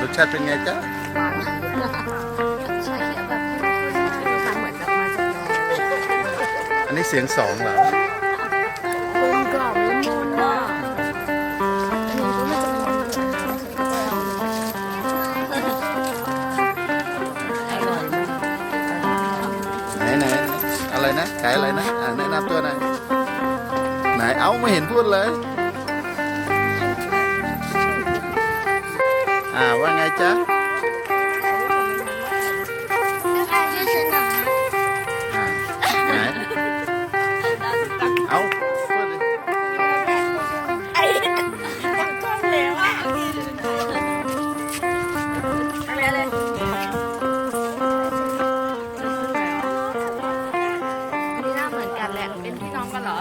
รสชาติเป็นไงจ๊ะใช่แบบทำเหมือนกับมาจากนออันนี้เสียงสองเหรอ กลมกล่อมละมุนอะอันนี้ก็มาจากนออร่อย ไหนไหนอะไรนะขายอะไรนะ อ่าแนะนำตัวหน่อย เอ้าไม่เห็นพูดเลย อ่าว่าไงจ๊ะไหนเอานี่หน้าเหมือนกันแหละ เป็นพี่น้องกันเหรอ